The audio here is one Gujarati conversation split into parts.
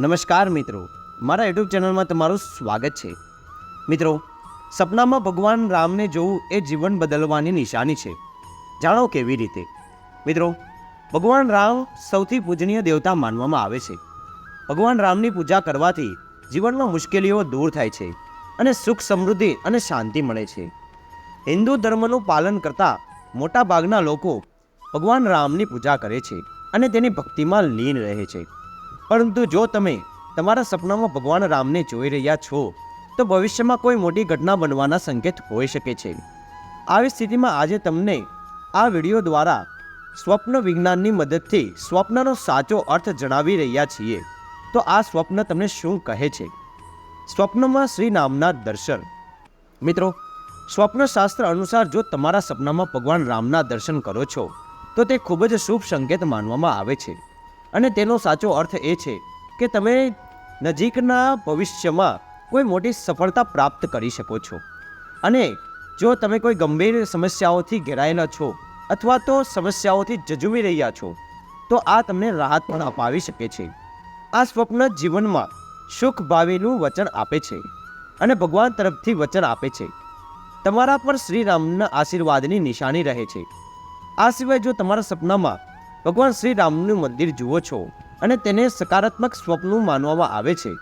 નમસ્કાર મિત્રો. મારા યુટ્યુબ ચેનલમાં તમારું સ્વાગત છે. મિત્રો, સપનામાં ભગવાન રામને જોવું એ જીવન બદલવાની નિશાની છે. જાણો કેવી રીતે? મિત્રો, ભગવાન રામ સૌથી પૂજનીય દેવતા માનવામાં આવે છે. ભગવાન રામની પૂજા કરવાથી જીવનમાં મુશ્કેલીઓ દૂર થાય છે અને સુખ સમૃદ્ધિ અને શાંતિ મળે છે. હિન્દુ ધર્મનું પાલન કરતા મોટા ભાગના લોકો ભગવાન રામની પૂજા કરે છે અને તેની ભક્તિમાં લીન રહે છે. પરંતુ જો તમે તમારા સપનામાં ભગવાન રામને જોઈ રહ્યા છો, તો ભવિષ્યમાં કોઈ મોટી ઘટના બનવાના સંકેત હોઈ શકે છે. આવી સ્થિતિમાં આજે તમને આ વીડિયો દ્વારા સ્વપ્ન વિજ્ઞાનની મદદથી સ્વપ્નનો સાચો અર્થ જણાવી રહ્યા છીએ. તો આ સ્વપ્ન તમને શું કહે છે? સ્વપ્નમાં શ્રી નામના દર્શન. મિત્રો, સ્વપ્નશાસ્ત્ર અનુસાર જો તમારા સપનામાં ભગવાન રામના દર્શન કરો છો, તો તે ખૂબ જ શુભ સંકેત માનવામાં આવે છે. અને તેનો સાચો અર્થ એ છે કે તમે નજીકના ભવિષ્યમાં કોઈ મોટી સફળતા પ્રાપ્ત કરી શકો છો. અને જો તમે કોઈ ગંભીર સમસ્યાઓથી ઘેરાયેલા છો અથવા તો સમસ્યાઓથી જજુમી રહ્યા છો, તો આ તમને રાહત પણ અપાવી શકે છે. આ સ્વપ્ન જીવનમાં સુખ ભાવિનું વચન આપે છે અને ભગવાન તરફથી વચન આપે છે. તમારા પર શ્રી રામના આશીર્વાદની નિશાની રહે છે. આ સિવાય જો તમારા સપનામાં ભગવાન શ્રી રામનું મંદિર જુઓ છો અને તેને સકારાત્મક સ્વપ્નું માનવામાં આવે છે.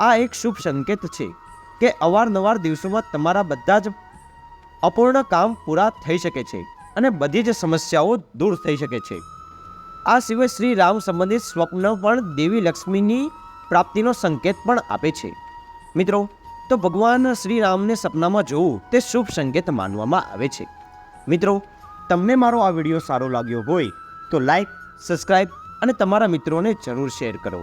આ એક શુભ સંકેત છે કે અવારનવાર દિવસોમાં તમારા બધા જ અપૂર્ણ કામ પૂરા થઈ શકે છે અને બધી જ સમસ્યાઓ દૂર થઈ શકે છે. આ સિવાય શ્રી રામ સંબંધિત સ્વપ્ન પણ દેવી લક્ષ્મીની પ્રાપ્તિનો સંકેત પણ આપે છે. મિત્રો, તો ભગવાન શ્રી રામને સપનામાં જોવું તે શુભ સંકેત માનવામાં આવે છે. મિત્રો, તમને મારો આ વીડિયો સારો લાગ્યો હોય તો લાઈક સબસ્ક્રાઈબ અને તમારા મિત્રોને જરૂર શેર કરો.